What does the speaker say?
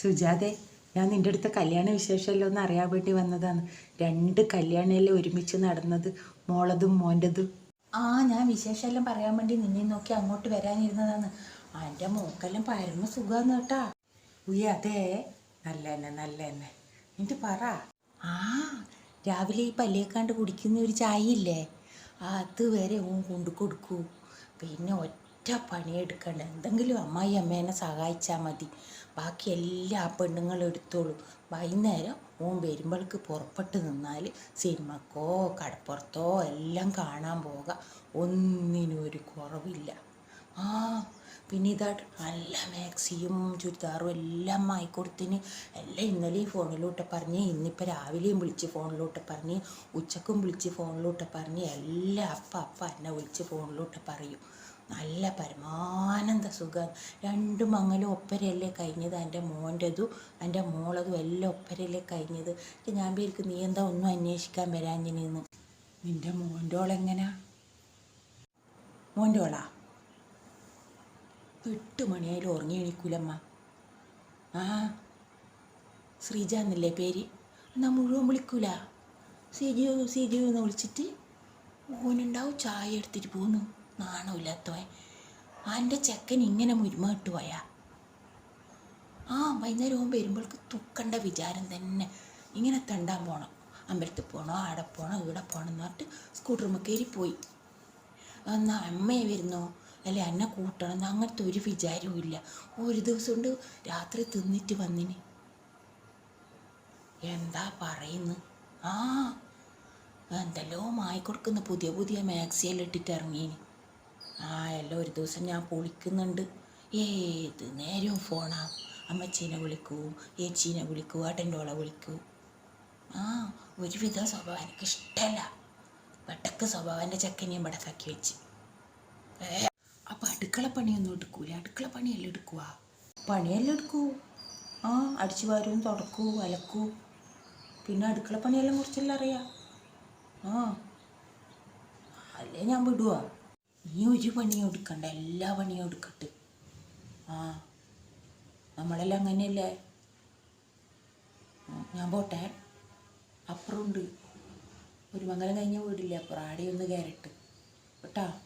സുജാതെ ഞാൻ നിന്റെ അടുത്ത കല്യാണ വിശേഷമല്ലോ എന്ന് അറിയാൻ വേണ്ടി വന്നതാണ്. രണ്ട് കല്യാണമല്ലേ ഒരുമിച്ച് നടന്നത് മോളതും മോന്റെതും ആ ഞാൻ വിശേഷമെല്ലാം പറയാൻ വേണ്ടി നിന്നെ നോക്കി അങ്ങോട്ട് വരാനിരുന്നതാണ്. എന്റെ മോക്കെല്ലാം പരമ സുഖമാണ് കേട്ടാ. ഉയ്യ അതെ. നല്ല തന്നെ നല്ല തന്നെ എന്നിട്ട് പറ. ആ രാവിലെ ഈ പല്ലിയേക്കാണ്ട് കുടിക്കുന്ന ഒരു ചായ ഇല്ലേ അത് വരെ ഓ കൊണ്ടു കൊടുക്കൂ. പിന്നെ ഒറ്റ പണിയെടുക്കണ്ട. എന്തെങ്കിലും അമ്മായി അമ്മേനെ സഹായിച്ചാൽ മതി. ബാക്കി എല്ലാ പെണ്ണുങ്ങളും എടുത്തോളൂ. വൈകുന്നേരം ഓൻ വരുമ്പോൾക്ക് പുറപ്പെട്ട് നിന്നാൽ സിനിമക്കോ കടപ്പുറത്തോ എല്ലാം കാണാൻ പോകാം. ഒന്നിനും ഒരു കുറവില്ല. ആ പിന്നെ ഇതായിട്ട് നല്ല മാക്സിയും ചുരിദാറും എല്ലാം വാങ്ങിക്കൊടുത്തിന് എല്ലാം ഇന്നലെയും ഫോണിലൂട്ട് പറഞ്ഞ് ഇന്നിപ്പോൾ രാവിലെയും വിളിച്ച് ഫോണിലോട്ട് പറഞ്ഞ് ഉച്ചക്കും വിളിച്ച് ഫോണിലോട്ട് പറഞ്ഞ് എല്ലാം അപ്പ അപ്പം എന്നെ വിളിച്ച് ഫോണിലൂട്ട് പറയും. നല്ല പരമാനന്ദ സുഖം. രണ്ടു മങ്ങലും ഒപ്പരയല്ലേ കഴിഞ്ഞത്? എന്റെ മോന്റെതും എന്റെ മോളതും എല്ലാം ഒപ്പരയല്ലേ കഴിഞ്ഞത്? ഞാൻ പേർക്ക് നീ എന്താ ഒന്നും അന്വേഷിക്കാൻ വരാഞ്ഞിനെന്ന്? നിന്റെ മോന്റോളെങ്ങനാ മോന്റോളാ എട്ട് മണിയായാലും ഉറങ്ങി എണീക്കൂലമ്മ. ആ ശ്രീജ എന്നല്ലേ പേര്? എന്നാൽ മുഴുവൻ വിളിക്കൂല. സിജു സിജു എന്ന് വിളിച്ചിട്ട് ഓനുണ്ടാവും ചായ എടുത്തിട്ട് പോന്നു നാണമില്ലാത്തവൻ അവന്റെ ചെക്കൻ ഇങ്ങനെ മുരുമട്ട് പോയാ ആ വൈകുന്നേരം ഓൻ വരുമ്പോൾക്ക് തുക്കണ്ട വിചാരം തന്നെ. ഇങ്ങനെ തണ്ടാൻ പോകണം അമ്പലത്തിൽ പോകണോ ആടെ പോകണോ ഇവിടെ പോകണം എന്ന് പറഞ്ഞിട്ട് സ്കൂട്ടറുമ്മ കയറി പോയി. എന്നാൽ അമ്മയെ വരുന്നോ? അല്ലെ എന്നെ കൂട്ടണം എന്ന് അങ്ങനത്തെ ഒരു വിചാരവും ഇല്ല. ഒരു ദിവസം കൊണ്ട് രാത്രി തിന്നിട്ട് വന്നിന്. എന്താ പറയുന്നു? ആ എന്തെല്ലോ മായിക്കൊടുക്കുന്ന പുതിയ പുതിയ മാക്സിയെല്ലാം ഇട്ടിട്ട് ഇറങ്ങീന്. ആ എല്ലാം ഒരു ദിവസം ഞാൻ പൊളിക്കുന്നുണ്ട് ഏത് നേരവും ഫോണാ അമ്മച്ചീനെ വിളിക്കൂ ഏച്ചീനെ വിളിക്കൂ ഏട്ടന്റെ വിളിക്കൂ. ആ ഒരുവിധ സ്വഭാവം എനിക്ക് ഇഷ്ടമല്ല വെട്ടക്ക് സ്വഭാവം എന്റെ ചക്കനെയും പടക്കാക്കി വെച്ച് അപ്പം അടുക്കള പണിയൊന്നും എടുക്കൂല. അടുക്കള പണിയെല്ലാം എടുക്കുക പണിയെല്ലാം എടുക്കൂ? ആ അടിച്ചു വാരും തുടക്കൂ അലക്കൂ. പിന്നെ അടുക്കള പണിയെല്ലാം കുറിച്ചെല്ലാം അറിയാം? ആ അല്ലേ ഞാൻ വിടുവാ? നീ ഒരു പണിയും എടുക്കണ്ട എല്ലാ പണിയും എടുക്കട്ട്. ആ നമ്മളെല്ലാം അങ്ങനെയല്ലേ? ഞാൻ പോട്ടെ. അപ്പുറമുണ്ട്. ഒരു മംഗലം കഴിഞ്ഞ വീടില്ലേ? അപ്പുറം ആടെ ഒന്ന് കയറിട്ട്. കേട്ടാ?